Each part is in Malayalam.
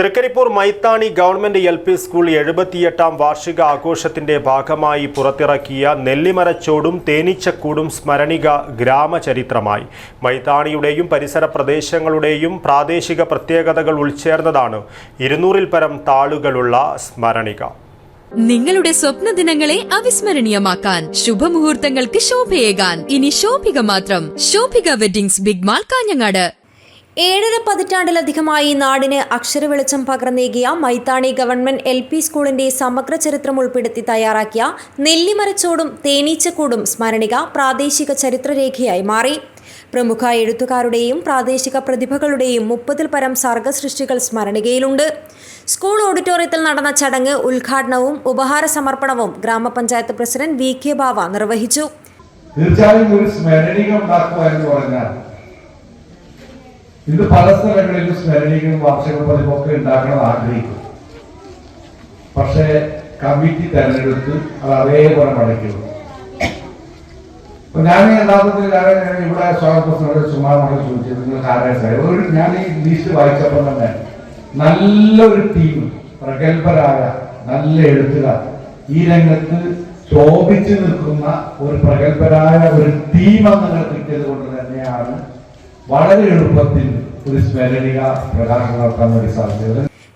Thrikkaripur Maithani government L P school എഴുപത്തിയെട്ടാം വാർഷിക ആഘോഷത്തിന്റെ ഭാഗമായി പുറത്തിറക്കിയ നെല്ലിമരച്ചോടും തേനീച്ചക്കൂടും സ്മരണിക ഗ്രാമചരിത്രമായി. മൈത്താണിയുടെയും പരിസര പ്രദേശങ്ങളുടെയും പ്രാദേശിക പ്രത്യേകതകൾ ഉൾച്ചേർന്നതാണ് ഇരുന്നൂറിൽ പരം താളുകളുള്ള സ്മരണിക. നിങ്ങളുടെ സ്വപ്ന ദിനങ്ങളെ അവിസ്മരണീയമാക്കാൻ ശുഭമുഹൂർത്തങ്ങൾക്ക് ശോഭയേകാൻ. ഇനി ശോഭിക മാത്രം. Shobhika weddings big mall Kanhangad. ഏഴര പതിറ്റാണ്ടിലധികമായി നാടിന് അക്ഷരവെളിച്ചം പകർന്നേകിയ മൈത്താണി ഗവൺമെന്റ് എൽ പി സ്കൂളിന്റെ സമഗ്ര ചരിത്രം ഉൾപ്പെടുത്തി തയ്യാറാക്കിയ നെല്ലിമരച്ചോടും തേനീച്ചക്കൂടും സ്മരണിക പ്രാദേശിക ചരിത്രരേഖയായി മാറി. പ്രമുഖ എഴുത്തുകാരുടെയും പ്രാദേശിക പ്രതിഭകളുടെയും മുപ്പതിൽ പരം സർഗസൃഷ്ടികൾ സ്മരണികയിലുണ്ട്. സ്കൂൾ ഓഡിറ്റോറിയത്തിൽ നടന്ന ചടങ്ങ് ഉദ്ഘാടനവും ഉപഹാര സമർപ്പണവും ഗ്രാമപഞ്ചായത്ത് പ്രസിഡന്റ് വി കെ ബാവ നിർവഹിച്ചു. തീർച്ചയായും ഒരു സ്മരണിക ഉണ്ടാക്കുക എന്ന് പറഞ്ഞാൽ ഇന്ന് പല സ്ഥലങ്ങളിലും സ്മരണികയും വാർഷിക പതിപ്പൊക്കെ ഉണ്ടാക്കണം ആഗ്രഹിക്കും. പക്ഷേ കമ്മിറ്റി തെരഞ്ഞെടുത്ത് അത് അതേപോലെ മടക്കിയുള്ളൂ അപ്പൊ ഞാൻ യഥാർത്ഥത്തിൽ ഞാൻ ഇവിടെ സ്വാഗതപ്രസിനോട് സുമാറോട് ചോദിച്ചത് നിങ്ങൾക്ക് ആരായിട്ട് ഒരു ഞാൻ ഈ ലിസ്റ്റ് വായിച്ചപ്പോൾ തന്നെ നല്ലൊരു ടീം പ്രഗത്ഭരായ നല്ല എഴുത്തുകാർ ഈ രംഗത്ത് ശോഭിച്ചു നിൽക്കുന്ന ഒരു പ്രഗത്ഭരായ ഒരു ടീം നിങ്ങൾ കിട്ടിയത് കൊണ്ട് തന്നെയാണ് വളരെ എളുപ്പത്തിൽ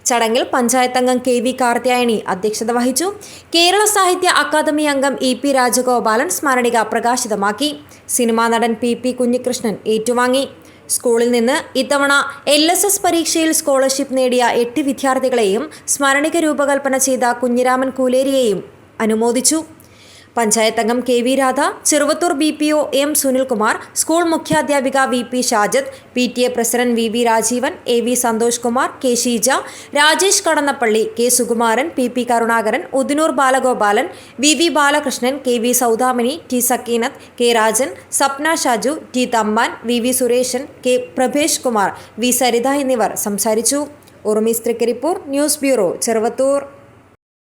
ചടങ്ങിൽ പഞ്ചായത്ത് അംഗം കെ വി കാർത്യായനി അധ്യക്ഷത വഹിച്ചു. കേരള സാഹിത്യ അക്കാദമി അംഗം ഇ പി രാജഗോപാലൻ സ്മരണിക പ്രകാശിതമാക്കി. സിനിമാ നടൻ പി പി കുഞ്ഞികൃഷ്ണൻ ഏറ്റുവാങ്ങി. സ്കൂളിൽ നിന്ന് ഇത്തവണ എൽ എസ് എസ് പരീക്ഷയിൽ സ്കോളർഷിപ്പ് നേടിയ എട്ട് വിദ്യാർത്ഥികളെയും സ്മരണിക രൂപകൽപ്പന ചെയ്ത കുഞ്ഞിരാമൻ കൂലേരിയെയും അനുമോദിച്ചു. പഞ്ചായത്ത് അംഗം K V Radha Cheruvathur B P O M Sunilkumar school മുഖ്യാധ്യാപിക V P Shajath P T A president V V Rajeevan A V Santhosh Kumar K Sheeja Rajesh Kadannappally K Sukumaran P P Karunakaran Udinur Balagopalan V V Balakrishnan K V Saudamini T Sakkeenath K Rajan Sapna Shaju T Thampan V V Sureshan K Prabhesh Kumar V Saritha എന്നിവർ സംസാരിച്ചു. Urumees Trikaripur news bureau Cheruvathur.